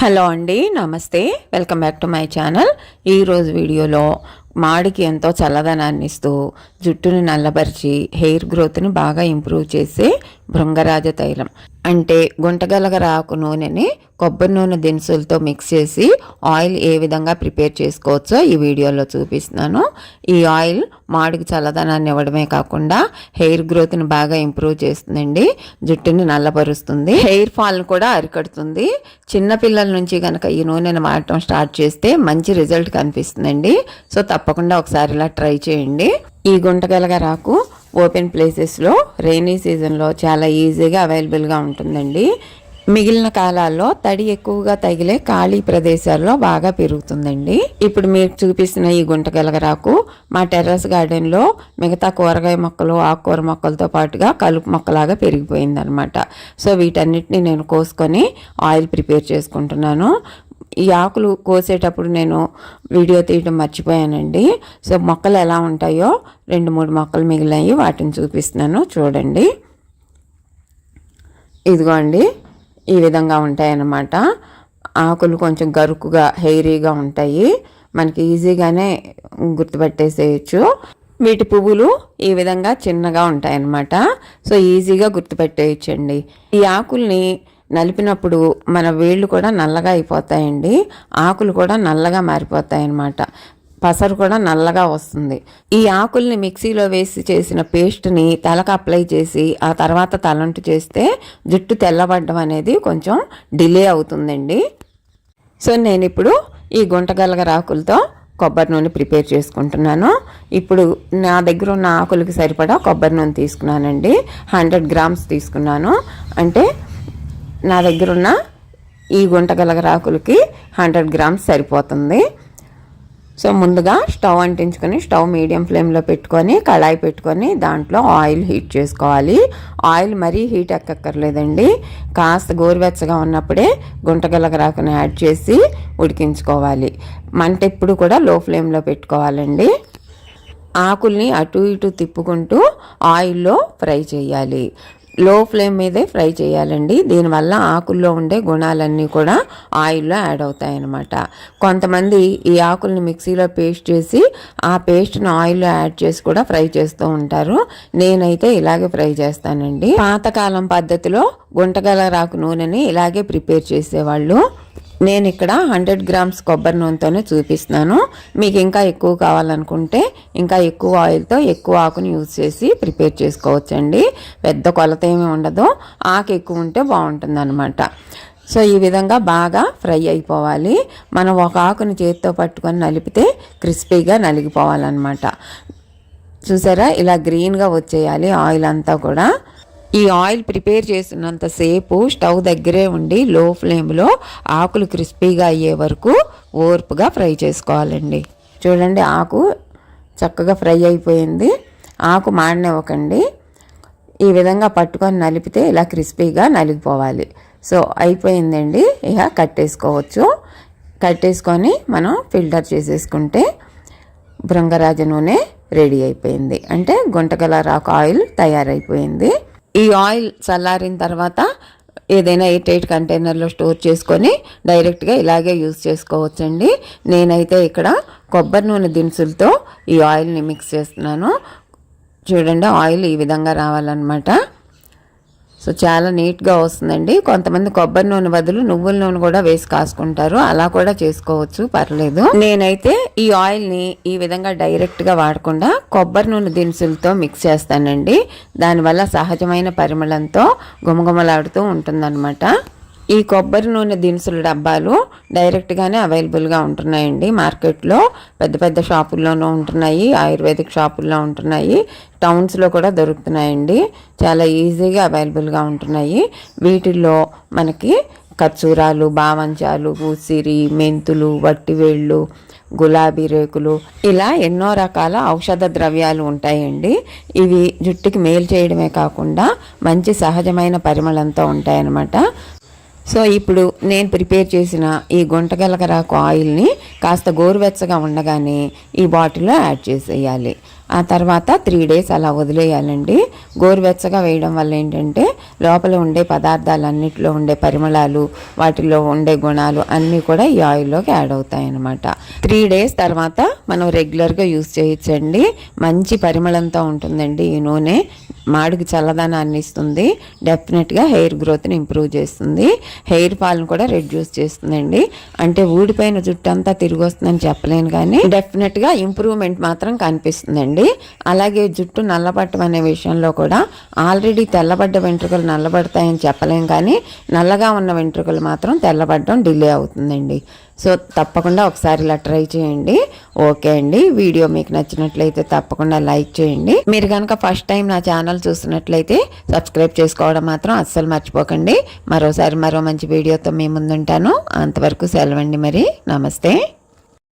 Hello అండి నమస్తే. Welcome back to my channel. ఈరోజు వీడియోలో మాడికి ఎంతో చల్లదనాన్ని ఇస్తూ జుట్టుని నల్లబరిచి హెయిర్ గ్రోత్ని బాగా ఇంప్రూవ్ చేసే భృంగరాజ తైలం. అంటే గుంటగలగ రాకు నూనెని కొబ్బరి నూనె దినుసులతో మిక్స్ చేసి ఆయిల్ ఏ విధంగా ప్రిపేర్ చేసుకోవచ్చో ఈ వీడియోలో చూపిస్తున్నాను. ఈ ఆయిల్ మాడికి చల్లదనాన్ని ఇవ్వడమే కాకుండా హెయిర్ గ్రోత్ని బాగా ఇంప్రూవ్ చేస్తుందండి. జుట్టుని నల్లబరుస్తుంది హెయిర్ ఫాల్ని కూడా అరికడుతుంది. చిన్నపిల్లల నుంచి కనుక ఈ నూనెను వాడటం స్టార్ట్ చేస్తే మంచి రిజల్ట్ కనిపిస్తుందండి. సో తప్పకుండా ఒకసారి ఇలా ట్రై చేయండి. ఈ గుంటగలగ రాకు ఓపెన్ ప్లేసెస్లో రైనీ సీజన్లో చాలా ఈజీగా అవైలబుల్గా ఉంటుందండి. మిగిలిన కాలాల్లో తడి ఎక్కువగా తగిలే ఖాళీ ప్రదేశాల్లో బాగా పెరుగుతుందండి. ఇప్పుడు మీరు చూపిస్తున్న ఈ గుంటగలగరాకు మా టెర్రస్ గార్డెన్లో మిగతా కూరగాయ మొక్కలు ఆకుకూర మొక్కలతో పాటుగా కలుపు మొక్కలాగా పెరిగిపోయిందనమాట సో వీటన్నిటిని నేను కోసుకొని ఆయిల్ ప్రిపేర్ చేసుకుంటున్నాను. ఈ ఆకులు కోసేటప్పుడు నేను వీడియో తీయడం మర్చిపోయానండి. సో మొక్కలు ఎలా ఉంటాయో రెండు మూడు మొక్కలు మిగిలాయి వాటిని చూపిస్తున్నాను. చూడండి. ఇదిగో అండి ఈ విధంగా ఉంటాయన్నమాట. ఆకులు కొంచెం గరుకుగా హెయిరీగా ఉంటాయి. మనకి ఈజీగానే గుర్తుపెట్టేసేయచ్చు. వీటి పువ్వులు ఈ విధంగా చిన్నగా ఉంటాయన్నమాట. సో ఈజీగా గుర్తుపెట్టేయచ్చండి. ఈ ఆకుల్ని నలిపినప్పుడు మన వేళ్ళు కూడా నల్లగా అయిపోతాయండి. ఆకులు కూడా నల్లగా మారిపోతాయి అన్నమాట పసరు కూడా నల్లగా వస్తుంది. ఈ ఆకుల్ని మిక్సీలో వేసి చేసిన పేస్ట్ని తలకు అప్లై చేసి ఆ తర్వాత తలంటు చేస్తే జుట్టు తెల్లబడ్డం అనేది కొంచెం డిలే అవుతుందండి. సో నేను ఇప్పుడు ఈ గుంటగలగర ఆకులతో కొబ్బరి నూనె ప్రిపేర్ చేసుకుంటున్నాను. ఇప్పుడు నా దగ్గర ఉన్న ఆకులకి సరిపడా కొబ్బరి నూనె తీసుకున్నానండి. హండ్రెడ్ గ్రామ్స్ తీసుకున్నాను. అంటే నా దగ్గర ఉన్న ఈ గుంటగలగరాకులకి హండ్రెడ్ గ్రామ్స్ సరిపోతుంది. సో ముందుగా స్టవ్ అంటించుకొని స్టవ్ మీడియం ఫ్లేమ్లో పెట్టుకొని కళాయి పెట్టుకొని దాంట్లో ఆయిల్ హీట్ చేసుకోవాలి. ఆయిల్ మరీ హీట్ ఎక్కక్కర్లేదండి. కాస్త గోరువెచ్చగా ఉన్నప్పుడే గుంటగలగరాకుని యాడ్ చేసి ఉడికించుకోవాలి. మంట ఎప్పుడు కూడా లో ఫ్లేమ్లో పెట్టుకోవాలండి. ఆకుల్ని అటు ఇటు తిప్పుకుంటూ ఆయిల్లో ఫ్రై చేయాలి. లో ఫ్లేమ్ మీదే ఫ్రై చేయాలండి. దీనివల్ల ఆకుల్లో ఉండే గుణాలన్నీ కూడా ఆయిల్లో యాడ్ అవుతాయన్నమాట. కొంతమంది ఈ ఆకుల్ని మిక్సీలో పేస్ట్ చేసి ఆ పేస్ట్ని ఆయిల్లో యాడ్ చేసి కూడా ఫ్రై చేస్తూ ఉంటారు. నేనైతే ఇలాగే ఫ్రై చేస్తానండి. పాతకాలం పద్ధతిలో గుంటగల రాకు నూనెని ఇలాగే ప్రిపేర్ చేసేవాళ్ళు. నేను ఇక్కడ హండ్రెడ్ గ్రామ్స్ కొబ్బరి నూనెతోనే చూపిస్తున్నాను. మీకు ఇంకా ఎక్కువ కావాలనుకుంటే ఇంకా ఎక్కువ ఆయిల్తో ఎక్కువ ఆకుని యూజ్ చేసి ప్రిపేర్ చేసుకోవచ్చండి. పెద్ద కొలత ఏమీ ఉండదు. ఆకు ఎక్కువ ఉంటే బాగుంటుంది అనమాట సో ఈ విధంగా బాగా ఫ్రై అయిపోవాలి. మనం ఒక ఆకుని చేతితో పట్టుకొని నలిపితే క్రిస్పీగా నలిగిపోవాలన్నమాట. చూసారా? ఇలా గ్రీన్గా వచ్చేయాలి ఆయిల్ అంతా కూడా. ఈ ఆయిల్ ప్రిపేర్ చేసినంతసేపు స్టవ్ దగ్గరే ఉండి లో ఫ్లేమ్లో ఆకులు క్రిస్పీగా అయ్యే వరకు ఓర్పుగా ఫ్రై చేసుకోవాలండి. చూడండి ఆకు చక్కగా ఫ్రై అయిపోయింది. ఆకు మాడనివ్వకండి. ఈ విధంగా పట్టుకొని నలిపితే ఇలా క్రిస్పీగా నలిగిపోవాలి. సో అయిపోయిందండి. ఇక కట్టేసుకోవచ్చు కట్టేసుకొని మనం ఫిల్టర్ చేసేసుకుంటే భృంగరాజ నూనె రెడీ అయిపోయింది. అంటే గుంటగల రాకు ఆయిల్ తయారైపోయింది. ఈ ఆయిల్ చల్లారిన తర్వాత ఏదైనా ఎయిట్ ఎయిట్ కంటైనర్లో స్టోర్ చేసుకొని డైరెక్ట్గా ఇలాగే యూజ్ చేసుకోవచ్చండి. నేనైతే ఇక్కడ కొబ్బరి నూనె దినుసులతో ఈ ఆయిల్ని మిక్స్ చేస్తున్నాను. చూడండి ఆయిల్ ఈ విధంగా రావాలన్నమాట. సో చాలా నీట్గా వస్తుందండి. కొంతమంది కొబ్బరి నూనె బదులు నువ్వుల నూనె కూడా వేసి కాసుకుంటారు. అలా కూడా చేసుకోవచ్చు పర్లేదు. నేనైతే ఈ ఆయిల్ని ఈ విధంగా డైరెక్ట్గా వాడకుండా కొబ్బరి నూనె దినుసులతో మిక్స్ చేస్తానండి. దానివల్ల సహజమైన పరిమళంతో గుమగుమలాడుతూ ఉంటుందన్నమాట. ఈ కొబ్బరి నూనె దినుసుల డబ్బాలు డైరెక్ట్గానే అవైలబుల్గా ఉంటున్నాయండి. మార్కెట్లో పెద్ద పెద్ద షాపుల్లోనూ ఉంటున్నాయి. ఆయుర్వేదిక్ షాపుల్లో ఉంటున్నాయి. టౌన్స్లో కూడా దొరుకుతున్నాయండి. చాలా ఈజీగా అవైలబుల్గా ఉంటున్నాయి. వీటిల్లో మనకి ఖర్చూరాలు బావంచాలు ఉసిరి మెంతులు వట్టివేళ్ళు గులాబీ రేకులు ఇలా ఎన్నో రకాల ఔషధ ద్రవ్యాలు ఉంటాయండి. ఇవి జుట్టుకి మేలు చేయడమే కాకుండా మంచి సహజమైన పరిమళంతో ఉంటాయన్నమాట. సో ఇప్పుడు నేను ప్రిపేర్ చేసిన ఈ గుంటగలకరాకు ఆయిల్ని కాస్త గోరువెచ్చగా ఉండగానే ఈ బాటిల్లో యాడ్ చేసేయాలి. ఆ తర్వాత త్రీ డేస్ అలా వదిలేయాలండి. గోరువెచ్చగా వేయడం వల్ల ఏంటంటే లోపల ఉండే పదార్థాలన్నిటిలో ఉండే పరిమళాలు వాటిలో ఉండే గుణాలు అన్నీ కూడా ఈ ఆయిల్లోకి యాడ్ అవుతాయి అన్నమాట త్రీ డేస్ తర్వాత మనం రెగ్యులర్గా యూస్ చేయొచ్చండి. మంచి పరిమళంతో ఉంటుందండి ఈ నూనె. మాడికి చల్లదనాన్ని ఇస్తుంది. డెఫినెట్గా హెయిర్ గ్రోత్ని ఇంప్రూవ్ చేస్తుంది. హెయిర్ ఫాల్ని కూడా రెడ్యూస్ చేస్తుందండి. అంటే ఊడిపోయిన జుట్టు అంతా తిరిగి వస్తుందని చెప్పలేను కానీ డెఫినెట్గా ఇంప్రూవ్మెంట్ మాత్రం కనిపిస్తుందండి. అలాగే జుట్టు నల్లబట్టం అనే విషయంలో కూడా ఆల్రెడీ తెల్లబడ్డ వెంట్రుకలు నల్లబడతాయని చెప్పలేం కానీ నల్లగా ఉన్న వెంట్రుకలు మాత్రం తెల్లబడడం డిలే అవుతుందండి. సో తప్పకుండా ఒకసారి ఇలా ట్రై చేయండి. ఓకే అండి. వీడియో మీకు నచ్చినట్లయితే తప్పకుండా లైక్ చేయండి. మీరు కనుక ఫస్ట్ టైం నా ఛానల్ చూస్తున్నట్లయితే సబ్స్క్రైబ్ చేసుకోవడం మాత్రం అస్సలు మర్చిపోకండి. మరోసారి మరో మంచి వీడియోతో మీ ముందుంటాను. అంతవరకు సెలవండి మరి. నమస్తే.